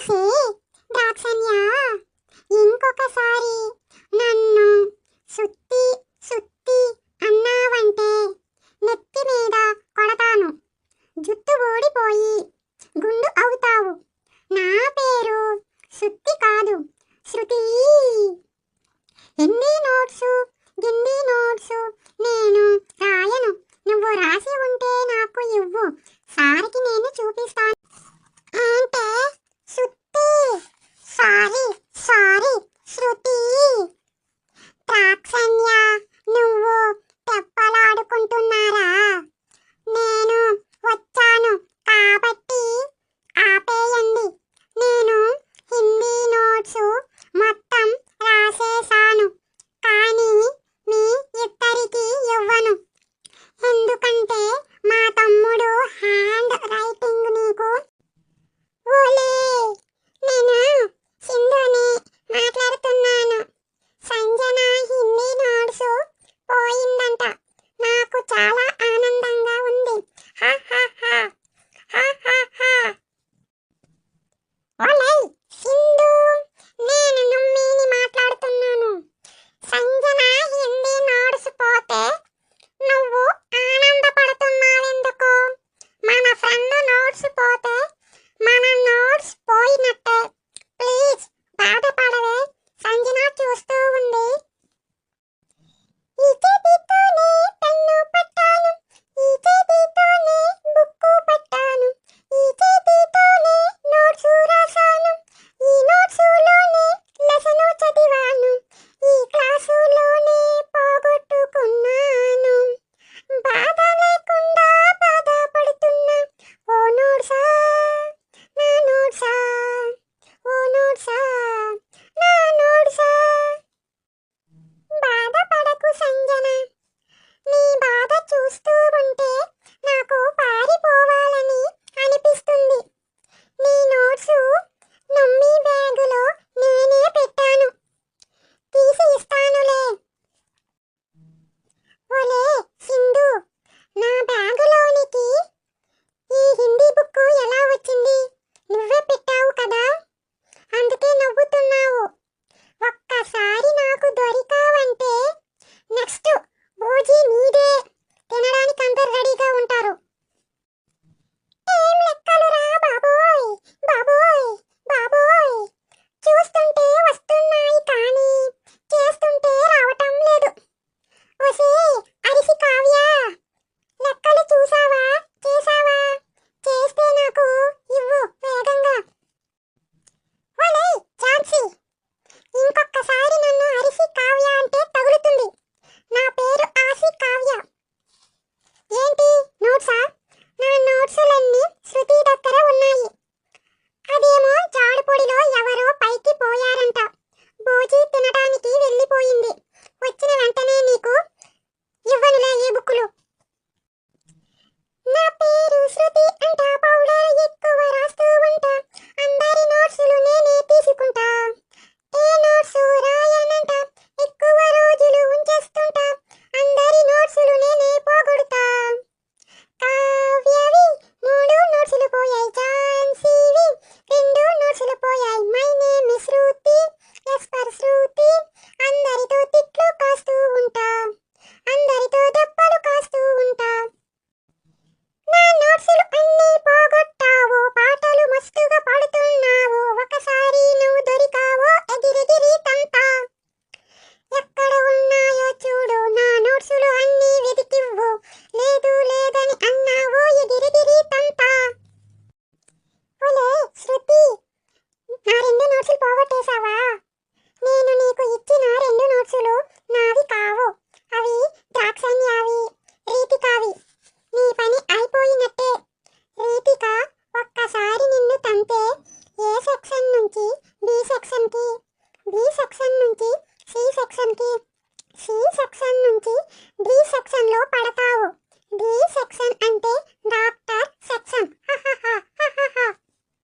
不行。పెన్సిల్ పోగొట్టేశావా? నేను నీకు ఇచ్చిన రెండు నోట్సులు నావి కావు. అవి ద్రాక్షన్యావి రీతికావి. నీ పని అయిపోయినట్టే. రీతిక ఒక్కసారి నిన్ను తంతే. ఏ సెక్షన్ నుంచి? బి సెక్షన్కి. బి సెక్షన్ నుంచి? సి సెక్షన్కి. సి సెక్షన్ నుంచి? డి సెక్షన్లో పడతావు. డి సెక్షన్ అంటే డాక్టర్ సెక్షన్.